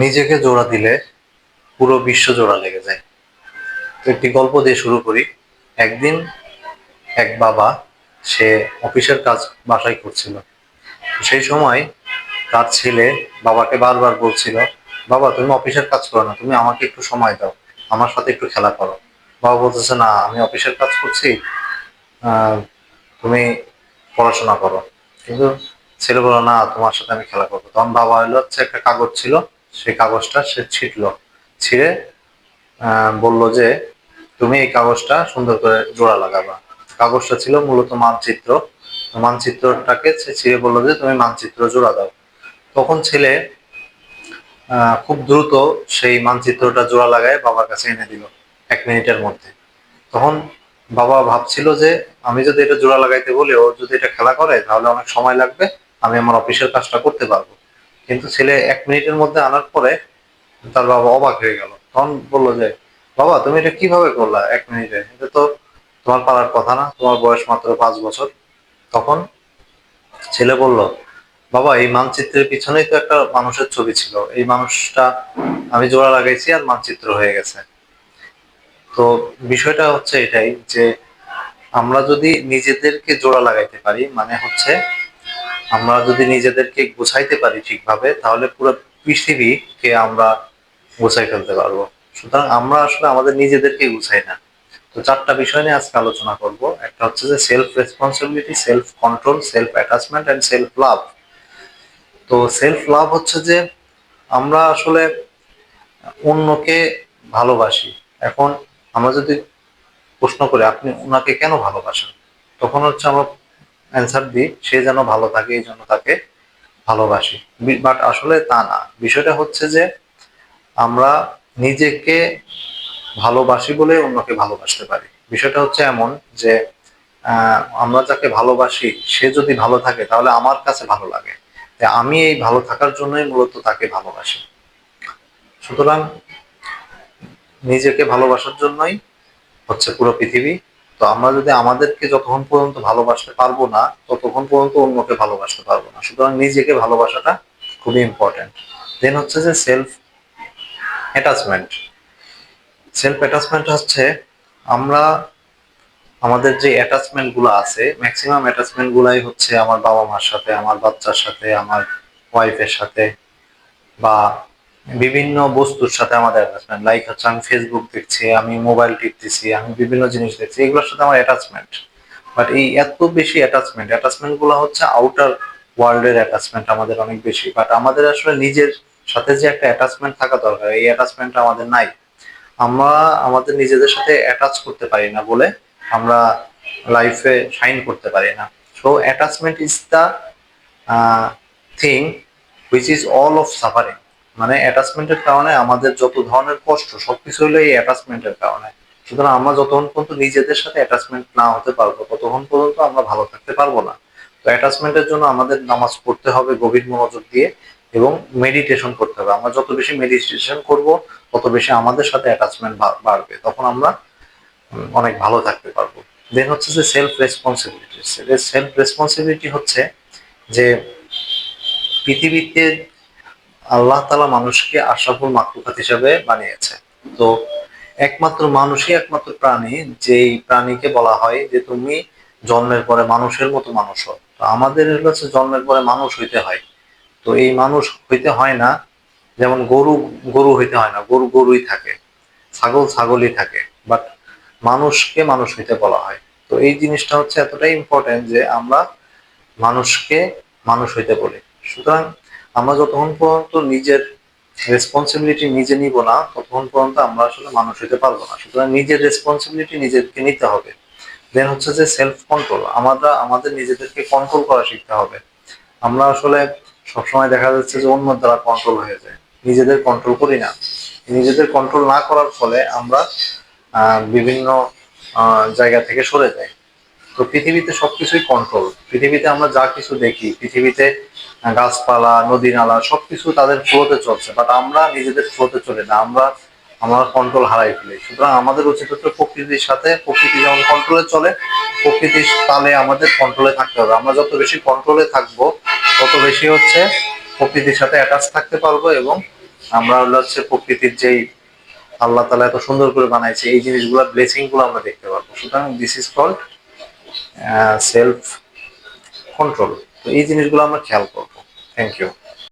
নিজেকে জোড়া দিলে পুরো বিশ্ব জোড়া লেগে যায়। তো একটি গল্প দিয়ে শুরু করি। একদিন এক বাবা, সে অফিসের কাজ বাসায় করছিল। সেই সময় তার ছেলে বাবাকে বারবার বলছিল, বাবা, তুমি অফিসের কাজ করো না, তুমি আমাকে একটু সময় দাও, আমার সাথে একটু খেলা করো। বাবা বলতেছে, না, আমি অফিসের কাজ করছি তুমি পড়াশোনা করো। কিন্তু ছেলে বলো না, তোমার সাথে আমি খেলা করব। তখন বাবা হলো হচ্ছে একটা কাগজ ছিল সেই কাগজটা সে ছিটলো। ছিঁড়ে বলল যে, তুমি এই কাগজটা সুন্দর করে জোড়া লাগাবা। কাগজটা ছিল মূলত মানচিত্র। মানচিত্রটাকে সে ছিঁড়ে বলল যে, তুমি মানচিত্র জোড়া দাও। তখন ছেলে খুব দ্রুত সেই মানচিত্রটা জোড়া লাগায় বাবার কাছে এনে দিল এক মিনিটের মধ্যে। তখন বাবা ভাবছিল যে, আমি যদি এটা জোড়া লাগাইতে বলি, ও যদি এটা খেলা করে, তাহলে অনেক সময় লাগবে। আমি আমার অফিসের কাজটা করতে পারব। কিন্তু ছেলে এক মিনিটের মধ্যে আনার পরে তার বাবা অবাক হয়ে গেল। তখন বলল যে, বাবা, তুমি এটা কীভাবে করলা এক মিনিটে? এটা তো তোমার পারার কথা না, তোমার বয়স মাত্র পাঁচ বছর। তখন ছেলে বলল, বাবা, এই মানচিত্রের পিছনেই তো একটা মানুষের ছবি ছিল। এই মানুষটা আমি জোড়া লাগাইছি আর মানচিত্র হয়ে গেছে। তো বিষয়টা হচ্ছে এটাই যে, আমরা যদি নিজেদেরকে জোড়া লাগাইতে পারি মানে হচ্ছে আমরা যদি নিজেদেরকে গুছাইতে পারি ঠিকভাবে, তাহলে পুরো পৃথিবীকে আমরা গুছাই ফেলতে পারব। সুতরাং আমরা আসলে আমাদের নিজেদেরকে গুছাই না। তো চারটা বিষয় নিয়ে আজকে আলোচনা করব। একটা হচ্ছে যে self responsibility self control self attachment and self love তো সেলফ লাভ হচ্ছে যে আমরা আসলে অন্যকে ভালোবাসি। এখন আমরা যদি প্রশ্ন করি, আপনি ওনাকে কেন ভালোবাসেন? তখন হচ্ছে আমরা অ্যান্সার দিই, সে যেন ভালো থাকে, এই জন্য তাকে ভালোবাসি। বাট আসলে তা না। বিষয়টা হচ্ছে যে, আমরা নিজেকে ভালোবাসি বলে অন্যকে ভালোবাসতে পারি। বিষয়টা হচ্ছে এমন যে আমরা যাকে ভালোবাসি, সে যদি ভালো থাকে, তাহলে আমার কাছে ভালো লাগে। আমি এই ভালো থাকার জন্যই মূলত তাকে ভালোবাসি। সুতরাং নিজেকে ভালোবাসার জন্যই হচ্ছে পুরো পৃথিবী তো আমরা যদি আমাদেরকে যতক্ষণ পর্যন্ত ভালোবাসতে পারব না, ততক্ষণ পর্যন্ত অন্যকে ভালোবাসতে পারব না। সুতরাং নিজেকে ভালোবাসাটা খুবই ইম্পর্টেন্ট দেন হচ্ছে যে সেলফ অ্যাটাচমেন্ট সেলফ অ্যাটাচমেন্ট হচ্ছে আমরা আমাদের যে অ্যাটাচমেন্টগুলো আছে ম্যাক্সিমাম অ্যাটাচমেন্ট গুলাই হচ্ছে আমার বাবা মার সাথে, আমার বাচ্চার সাথে, আমার ওয়াইফের সাথে বা বিভিন্ন বস্তুর সাথে আমাদের অ্যাটাচমেন্ট লাইক হচ্ছে আমি ফেসবুক দেখছি, আমি মোবাইল টিপতেছি, আমি বিভিন্ন জিনিস দেখছি, এগুলোর সাথে আমার অ্যাটাচমেন্ট বাট এই এত বেশি অ্যাটাচমেন্ট অ্যাটাচমেন্টগুলো হচ্ছে আউটার ওয়ার্ল্ডের অ্যাটাচমেন্ট আমাদের অনেক বেশি। বাট আমাদের আসলে নিজের সাথে যে একটা অ্যাটাচমেন্ট থাকা দরকার, এই অ্যাটাচমেন্টটা আমাদের নাই। আমরা আমাদের নিজেদের সাথে অ্যাটাচ করতে পারি না বলে আমরা লাইফে শাইন করতে পারি না। So attachment is the thing which is all of suffering মানে অ্যাটাচমেন্টের কারণে আমাদের যত ধরনের কষ্ট, সবকিছু হলো এই অ্যাটাচমেন্টের কারণে। সুতরাং আমরা যতক্ষণ পর্যন্ত নিজেদের সাথে অ্যাটাচমেন্ট না হতে পারব, ততক্ষণ পর্যন্ত আমরা ভালো থাকতে পারব না। তো অ্যাটাচমেন্টের জন্য আমাদের নামাজ পড়তে হবে গভীর মনোযোগ দিয়ে এবং মেডিটেশন করতে হবে। আমরা যত বেশি মেডিটেশন করব, তত বেশি আমাদের সাথে অ্যাটাচমেন্ট বাড়বে। তখন আমরা অনেক ভালো থাকতে পারব। দেন হচ্ছে যে সেলফ রেসপন্সিবিলিটি সেলফ রেসপন্সিবিলিটি হচ্ছে যে পৃথিবীতে আল্লাহ তালা মানুষকে আশরাফুল মাকলুকাত হিসাবে বানিয়েছে। তো একমাত্র মানুষই একমাত্র প্রাণী, যেই প্রাণীকে বলা হয় যে তুমি জন্মের পরে মানুষের মতো মানুষ তো আমাদের হচ্ছে জন্মের পরে মানুষ হইতে হয়। তো এই মানুষ হইতে হয় না, যেমন গরু গরু হইতে হয় না, গরু গরুই থাকে, ছাগল ছাগলই থাকে বাট মানুষকে মানুষ হইতে বলা হয়। তো এই জিনিসটা হচ্ছে এতটাই ইম্পর্টেন্ট যে আমরা মানুষকে মানুষ হইতে বলি। সুতরাং আমরা যতক্ষণ পর্যন্ত নিজের রেসপন্সিবিলিটি নিজে নিব না, ততক্ষণ পর্যন্ত আমরা আসলে মানুষ হইতে পারব না। সুতরাং নিজের রেসপন্সিবিলিটি নিজেকে নিতে হবে। দেন হচ্ছে যে সেলফ কন্ট্রোল আমরা আমাদের নিজেদেরকে কন্ট্রোল করা শিখতে হবে। আমরা আসলে সবসময় দেখা যাচ্ছে যে অন্য দ্বারা কন্ট্রোল হয়ে যায়। নিজেদের কন্ট্রোল করি না। নিজেদের কন্ট্রোল না করার ফলে আমরা বিভিন্ন জায়গা থেকে সরে যাই। তো পৃথিবীতে সবকিছুই কন্ট্রোল পৃথিবীতে আমরা যা কিছু দেখি, পৃথিবীতে গাছপালা, নদী নালা, সবকিছু তাদের ফ্লোতে চলছে। বাট আমরা নিজেদের ফ্লোতে চলে না, আমরা আমরা কন্ট্রোল হারাই ফেলি। সুতরাং আমাদের উচিত হচ্ছে প্রকৃতির সাথে, প্রকৃতি যেমন কন্ট্রোলে চলে, প্রকৃতির তালে আমাদের কন্ট্রোলে থাকতে হবে। আমরা যত বেশি কন্ট্রোলে থাকব, তত বেশি হচ্ছে প্রকৃতির সাথে অ্যাটাচ থাকতে পারব এবং আমরা হচ্ছে প্রকৃতির যেই আল্লাহ তালা এত সুন্দর করে বানাইছে, এই জিনিসগুলো ব্লেসিংগুলো আমরা দেখতে পারব। সুতরাং this is called self control তো এই জিনিসগুলো আমরা খেয়াল করব। Thank you